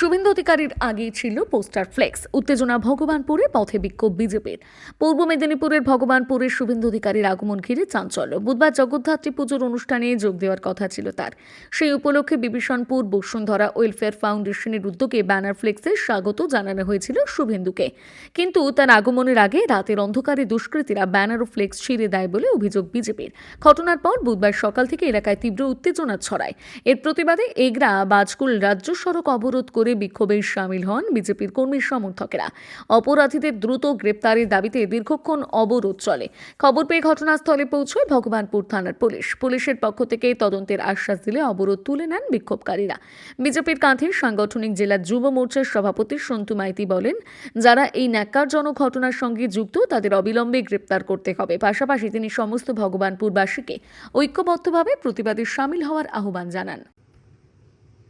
শুভেন্দু অধিকারীর আগে ছিল পোস্টার ফ্লেক্স। উত্তেজনা ভগবানপুরে, পথে বিক্ষোভ বিজেপির। পূর্ব মেদিনীপুরের ভগবানপুরে শুভেন্দু অধিকারীর আগমন ঘিরে চাঞ্চল্য। বুধবার জগদ্ধাত্রী পুজোর অনুষ্ঠানে যোগ দেওয়ার কথা ছিল তার। সেই উপলক্ষে বিভীষণপুর, বসুন্ধরা ওয়েলফেয়ার ফাউন্ডেশনের উদ্যোগে ব্যানার ফ্লেক্সে স্বাগত জানানো হয়েছিল শুভেন্দুকে। কিন্তু তার আগমনের আগে রাতের অন্ধকারে দুষ্কৃতীরা ব্যানার ও ফ্লেক্স ছিঁড়ে দেয় বলে অভিযোগ বিজেপির। ঘটনার পর বুধবার সকাল থেকে এলাকায় তীব্র উত্তেজনা ছড়ায়। এর প্রতিবাদে এগরা, বাজকুল রাজ্য সড়ক অবরোধ করে বিক্ষোভে সামিল হন বিজেপির কর্মী সমর্থকেরা। অপরাধীদের দ্রুত গ্রেপ্তারের দাবিতে দীর্ঘক্ষণ অবরোধ চলে। খবর পেয়ে ঘটনাস্থলে পৌঁছয় ভগবানপুর থানার পুলিশ। পুলিশের পক্ষ থেকে তদন্তের আশ্বাস দিলে অবরোধ তুলে নেন বিক্ষোভকারীরা। বিজেপির কাঁধে সাংগঠনিক জেলা যুব মোর্চার সভাপতি সন্তু মাইতি বলেন, যারা এই ন্যাক্কারজনক ঘটনার সঙ্গে যুক্ত, তাদের অবিলম্বে গ্রেপ্তার করতে হবে। পাশাপাশি তিনি সমস্ত ভগবানপুরবাসীকে ঐক্যবদ্ধভাবে প্রতিবাদে সামিল হওয়ার আহ্বান জানান।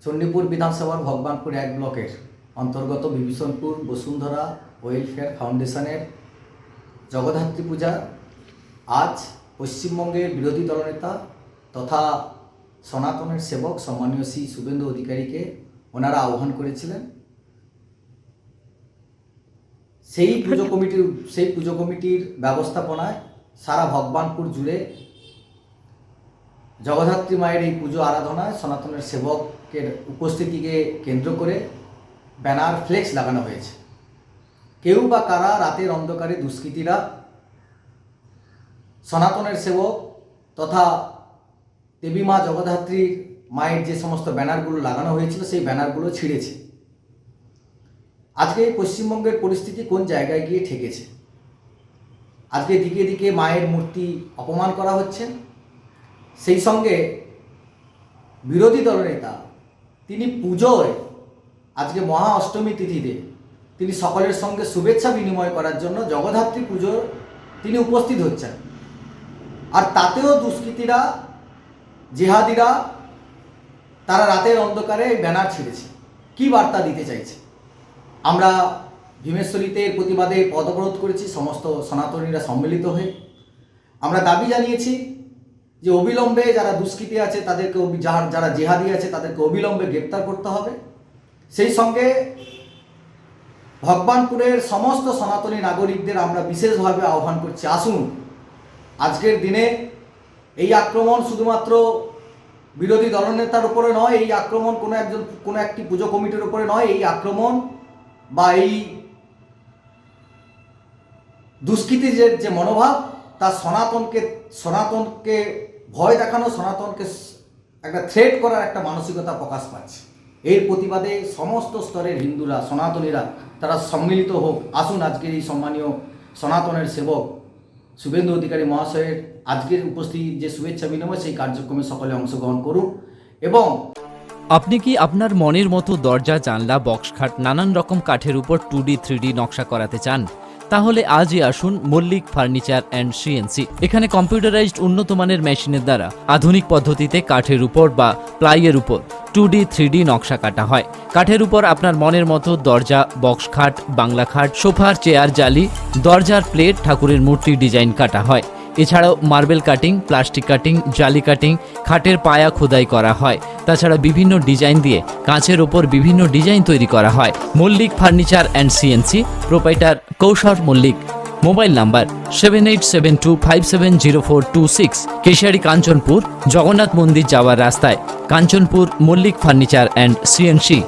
চণ্ডীপুর বিধানসভার ভগবানপুর এক ব্লকের অন্তর্গত বিভীষণপুর, বসুন্ধরা ওয়েলফেয়ার ফাউন্ডেশনের জগদ্ধাত্রী পূজা। আজ পশ্চিমবঙ্গের বিরোধী দলনেতা তথা সনাতনের সেবক সম্মানীয় শ্রী শুভেন্দু অধিকারীকে ওনারা আহ্বান করেছিলেন। সেই পুজো কমিটির সেই পুজো কমিটির ব্যবস্থাপনায় সারা ভগবানপুর জুড়ে জগদ্ধাত্রী মায়ের এই পুজো আরাধনায় সনাতনের সেবকের উপস্থিতিকে কেন্দ্র করে ব্যানার ফ্লেক্স লাগানো হয়েছে। কেউ বা কারা রাতের অন্ধকারে দুষ্কৃতীরা, সনাতনের সেবক তথা দেবী মা জগদ্ধাত্রীর মায়ের যে সমস্ত ব্যানারগুলো লাগানো হয়েছিল, সেই ব্যানারগুলো ছিঁড়েছে। আজকে পশ্চিমবঙ্গের পরিস্থিতি কোন জায়গায় গিয়ে ঠেকেছে? আজকে দিকে দিকে মায়ের মূর্তি অপমান করা হচ্ছে। সেই সঙ্গে বিরোধী দলনেতা তিনি পুজোয়, আজকে মহা অষ্টমী তিথিতে, তিনি সকলের সঙ্গে শুভেচ্ছা বিনিময় করার জন্য জগদ্ধাত্রী পুজো তিনি উপস্থিত হচ্ছেন। আর তাতেও দুষ্কৃতীরা, জেহাদিরা, তারা রাতের অন্ধকারে ব্যানার ছিঁড়েছে। কি বার্তা দিতে চাইছে? আমরা ভীমেশ্বরীতে প্রতিবাদে পদ অবরোধ করেছি, সমস্ত সনাতনীরা সম্মিলিত হয়ে। আমরা দাবি জানিয়েছি যে অবিলম্বে যারা দুষ্কৃতী আছে, তাদেরকে যারা জেহাদি আছে, তাদেরকে অবিলম্বে গ্রেপ্তার করতে হবে। সেই সঙ্গে ভগবানপুরের সমস্ত সনাতনী নাগরিকদের আমরা বিশেষভাবে আহ্বান করছি, আসুন। আজকের দিনে এই আক্রমণ শুধুমাত্র বিরোধী দলনেতার উপরে নয়, এই আক্রমণ কোনো একজন, কোনো একটি পুজো কমিটির উপরে নয়, এই আক্রমণ বা এই দুষ্কৃতির যে মনোভাব তা সনাতনকে সনাতনকে ভয় দেখানো, সনাতনকে একটা থ্রেট করার একটা মানসিকতা প্রকাশ পাচ্ছে। এর প্রতিবাদে সমস্ত স্তরের হিন্দুরা, সনাতনীরা তারা সম্মিলিত হোক। আসুন আজকের এই সম্মানীয় সনাতনের সেবক শুভেন্দু অধিকারী মহাশয়ের আজকের উপস্থিত যে শুভেচ্ছা বিনিময়, সেই কার্যক্রমে সকলে অংশগ্রহণ করুন এবং আপনি কি আপনার মনের মতো দরজা, জানলা বক্স খাট নানান রকম কাঠের উপর টু ডি, থ্রি ডি নকশা করাতে চান? তাহলে আজই আসুন মল্লিক ফার্নিচার অ্যান্ড সিএনসি। এখানে কম্পিউটারাইজড উন্নত মানের মেশিনের দ্বারা আধুনিক পদ্ধতিতে কাঠের উপর বা প্লাইয়ের উপর টু ডি, থ্রি ডি নকশা কাটা হয়। কাঠের উপর আপনার মনের মতো দরজা, বক্স খাট, বাংলা খাট, সোফার চেয়ার জালি, দরজার প্লেট, ঠাকুরের মূর্তি ডিজাইন কাটা হয়। এছাড়াও মার্বেল কাটিং, প্লাস্টিক কাটিং, জালি কাটিং, খাটের পায়া খোদাই করা হয়। তাছাড়া বিভিন্ন ডিজাইন দিয়ে কাঁচের ওপর বিভিন্ন ডিজাইন তৈরি করা হয়। Mallick furniture and CNC, proprietor Koushar Mallick. Mobile number seven eight seven two five seven zero four two six, Keshiary Kanchanpur, Jagannath মন্দির যাওয়ার রাস্তায়। Kanchanpur Mallick furniture and CNC.